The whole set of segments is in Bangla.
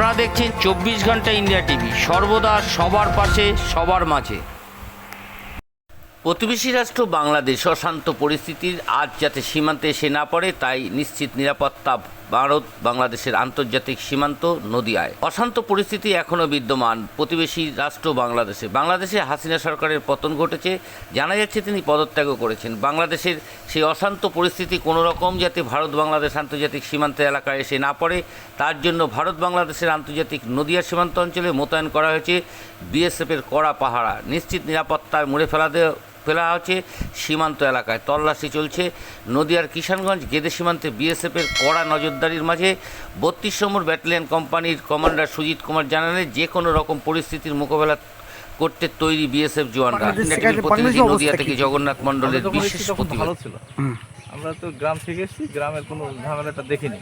আপনারা দেখছেন চব্বিশ ঘণ্টা ইন্ডিয়া টিভি। সর্বদা সবার পাশে, সবার মাঝে। প্রতিবেশী রাষ্ট্র বাংলাদেশ, অশান্ত পরিস্থিতির আজ যাতে সীমান্তে এসে না পড়ে, তাই নিশ্চিত নিরাপত্তা ভারত বাংলাদেশের আন্তর্জাতিক সীমান্ত নদিয়ায়। অশান্ত পরিস্থিতি এখনও বিদ্যমান প্রতিবেশী রাষ্ট্র বাংলাদেশে। বাংলাদেশে হাসিনা সরকারের পতন ঘটেছে, জানা যাচ্ছে তিনি পদত্যাগও করেছেন। বাংলাদেশের সেই অশান্ত পরিস্থিতি কোনো রকম যাতে ভারত বাংলাদেশ আন্তর্জাতিক সীমান্ত এলাকায় এসে না পড়ে, তার জন্য ভারত বাংলাদেশের আন্তর্জাতিক নদিয়া সীমান্ত অঞ্চলে মোতায়েন করা হয়েছে বিএসএফের কড়া পাহারা। নিশ্চিত নিরাপত্তায় মুড়ে ফেলা দেওয়া ফেলা হচ্ছে সীমান্ত এলাকায়। তল্লাশি চলছে নদিয়ার কিষানগঞ্জ গেদে সীমান্তে বিএসএফের কড়া নজরদারির মাঝে। বত্রিশ নম্বর ব্যাটালিয়ন কোম্পানির কমান্ডার সুজিত কুমার জানালেন, যে কোনো রকম পরিস্থিতির মোকাবেলা করতে তৈরি বিএসএফ জওয়ানরা। প্রতিনিধি নদিয়া থেকে জগন্নাথ মণ্ডলের আমাদের বিশেষ ভালো ছিল। আমরা তো গ্রাম থেকে এসেছি গ্রামের কোনো ঝামেলাটা দেখিনি।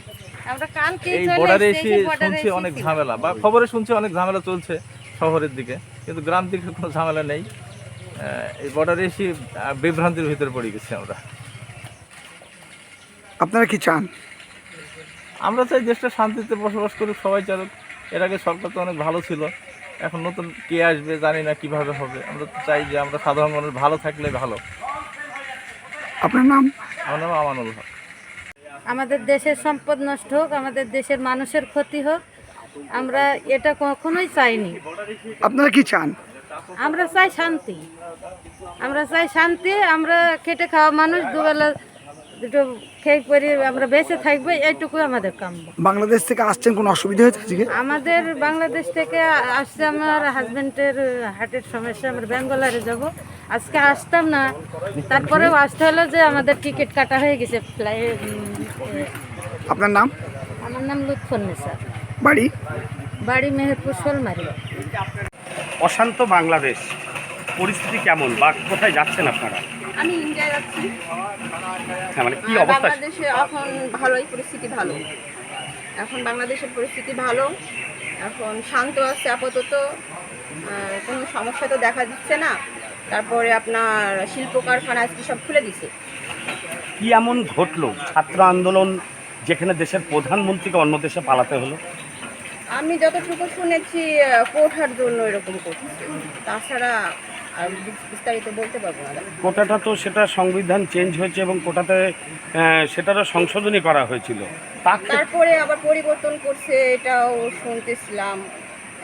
এই বর্ডারে এসে শুনছি অনেক ঝামেলা বা খবরে শুনছি অনেক ঝামেলা চলছে শহরের দিকে কিন্তু গ্রাম দিকে কোনো ঝামেলা নেই। এই বর্ডারে এসে বিভ্রান্তির ভিতরে পড়ে গেছি আমরা। আপনারা কি চান? আমরা চাই দেশটা শান্তিতে বসবাস করুক সবাই চালুক। এর আগে সরকার তো অনেক ভালো ছিল। এখন নতুন কে আসবে জানি না কীভাবে হবে। আমরা তো চাই যে আমরা সাধারণ মানুষ ভালো থাকলে ভালো। আপনার নাম? আমার নাম আমানুল হক। আমাদের দেশের সম্পদ নষ্ট হোক আমাদের দেশের মানুষের ক্ষতি হোক আমরা এটা কখনোই চাইনি। আপনারা কি চান? আমরা চাই শান্তি। আমরা চাই শান্তি আমরা খেটে খাওয়া মানুষ দুবেলা দুটো খেয়ে করে আমরা বেঁচে থাকব এইটুকু আমাদের কাম্য। বাংলাদেশ থেকে আসছেন কোনো অসুবিধা হয়েছে আজকে? আমাদের বাংলাদেশ থেকে আসছে আমার হাজবেন্ডের হার্টের সমস্যা আমরা ব্যাঙ্গালোরে যাব। আজকে আসতাম না তারপরেও আসতে হলো যে আমাদের টিকিট কাটা হয়ে গেছে ফ্লাইট আপনার নাম? আমার নাম লুৎফন্নেসা বাড়ি? বাড়ি মেহেরপুর শোলমারি। অশান্ত বাংলাদেশ পরিস্থিতি কেমন? বা কোথায় যাচ্ছেন আপনারা? আমি ইন্ডিয়ায় যাচ্ছি হ্যাঁ মানে কি অবস্থা? বাংলাদেশে এখন ভালোই পরিস্থিতি ভালো। এখন বাংলাদেশের পরিস্থিতি ভালো। এখন শান্ত আছে আপাতত। কোনো সমস্যা তো দেখা দিচ্ছে না। তারপরে আপনার শিল্প কারখানা আজকে সব খুলে দিছে। কি এমন ঘটলো? ছাত্র আন্দোলন যেখানে দেশের প্রধানমন্ত্রীকে অন্য দেশে পালাতে হলো? আমি যতটুকু শুনেছি কোঠার জন্য এরকম করছে। তাছাড়া আর বিস্তারিত বলতে পারব না। কোটাটা তো সেটা সংবিধান চেঞ্জ হয়েছে এবং কোটাতে সেটারও সংশোধনী করা হয়েছিল। তারপরে আবার পরিবর্তন করছে এটাও শুনতেছিলাম।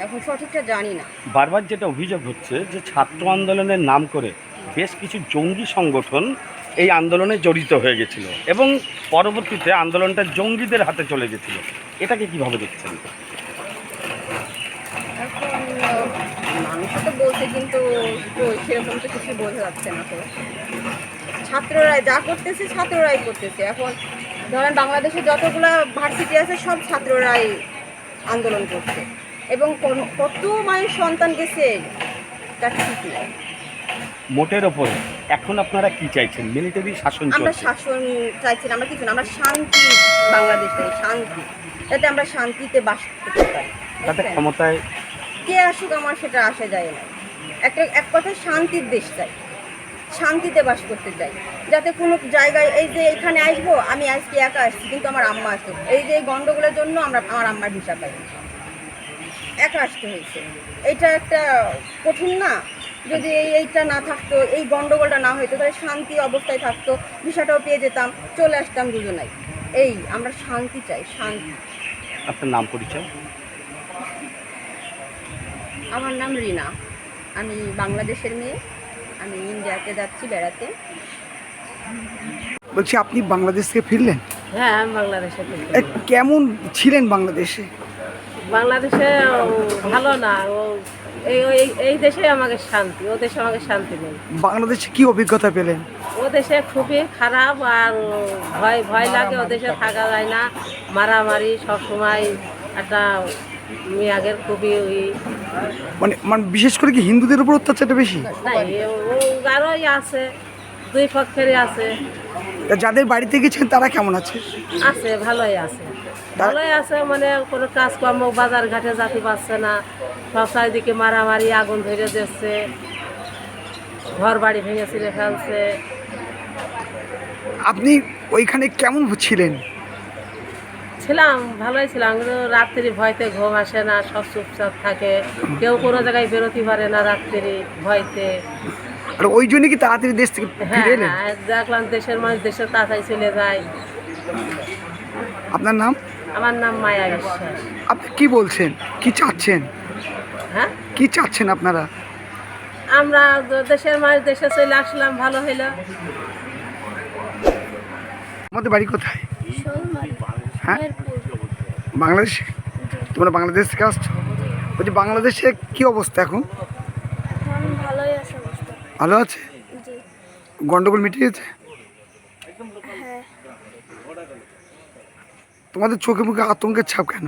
এখন সঠিকটা জানি না। বারবার যেটা অভিযোগ হচ্ছে যে ছাত্র আন্দোলনের নাম করে বেশ কিছু জঙ্গি সংগঠন এই আন্দোলনে জড়িত হয়ে গেছিল এবং পরবর্তীতে আন্দোলনটা জঙ্গিদের হাতে চলে গেছিল। এটাকে কীভাবে দেখছেন? মানুষ তো বলছে কিন্তু সেরকম তো কিছু বোঝা যাচ্ছে না তো। ছাত্ররাই যা করতেছে ছাত্ররাই করতেছে। এখন ধরেন বাংলাদেশে যতগুলা ভার্সিটি আছে সব ছাত্ররাই আন্দোলন করছে। এবং কত মায়ের সন্তান গেছে তার ঠিক নেই। মোটের ওপরে। এখন আপনারা কি চাইছেন? মিলিটারি শাসন আমরা শাসন চাইছি আমরা কিছু না আমরা শান্তি বাংলাদেশ শান্তি। যাতে আমরা শান্তিতে বাস করতে পারি। তাতে ক্ষমতায় কে আসুক আমার সেটা আসা যায় না। একটা, এক কথা শান্তির দেশ চাই। শান্তিতে বাস করতে চাই। যাতে কোনো জায়গায় এই যে এখানে আসব, আমি আজকে একা আসছি, কিন্তু আমার আম্মা আসতো এই যে এই গন্ডগোলের জন্য আমরা, আমার আম্মার ভিসা পাই। একা আসতে হয়েছে। এটা একটা কঠিন না? যদি এই, এইটা না থাকতো, এই গন্ডগোলটা না হইতো, তাহলে শান্তি অবস্থায় থাকতো, ভিসাটাও পেয়ে যেতাম, চলে আসতাম দুজনাই। এই, আমরা শান্তি চাই, শান্তি। আপনার নাম পরিচয়? আমার নাম রিনা। আমি বাংলাদেশের মেয়ে। আমি ইন্ডিয়াতে যাচ্ছি বেড়াতে। বলছি আপনি বাংলাদেশ থেকে ফিরলেন? হ্যাঁ আমি বাংলাদেশে। এ, কেমন ছিলেন বাংলাদেশে? বাংলাদেশে ও ভালো না। ও এই এই- এই দেশে আমাকে শান্তি ও দেশে আমাকে শান্তি নেই। বাংলাদেশে কি অভিজ্ঞতা পেলেন? ও দেশে খুবই খারাপ আর ভয় ভয় লাগে। ও দেশে থাকা যায় না। মারামারি সব সময় একটা মেয়াগের খুবই ওই মানে মানে বিশেষ করে কি হিন্দুদের উপর অত্যাচারটা বেশি? ও আরোই আছে দুই পক্ষেরই আছে। তা যাদের বাড়িতে গেছেন তারা কেমন আছে? আছে ভালোই আছে। ভালোই আছে মানে কোনো কাজকর্ম বাজার ঘাটে যাতে পারছে না। সব চারিদিকে মারামারি আগুন ধরে দিচ্ছে। ঘর বাড়ি ভেঙে ছিঁড়ে ফেলছে। আপনি ওইখানে কেমন ছিলেন? ছিলাম ভালোই ছিলাম কিন্তু রাত্রি ভয়তে ঘুম আসে না সব চুপচাপ থাকে। কেউ কোনো জায়গায় বেরোতে পারে না রাত্রি ভয়তে। আর ওই জন্য কি তাড়াতাড়ি দেশ থেকে হ্যাঁ ফিরে এলেন? হ্যাঁ দেখলাম দেশের মানুষ দেশের তাড়াতাড়ি চলে যায়। আপনার নাম? আমার নাম মায়া বিশ্বাস। আপনি কি বলছেন? কি চাচ্ছেন? হ্যাঁ? কি চাচ্ছেন আপনারা? আমরা দেশের মানুষ দেশে চলে আসলাম ভালো হইল। আমাদের বাড়ি কোথায়? হ্যাঁ? বাংলাদেশে? তোমরা বাংলাদেশ থেকে আসছো? বলছি বাংলাদেশে কি অবস্থা এখন? ভালো আছে? গন্ডগোল মিটে গেছে? হ্যাঁ। তোমাদের চোখে মুখে আতঙ্কের ছাপ কেন?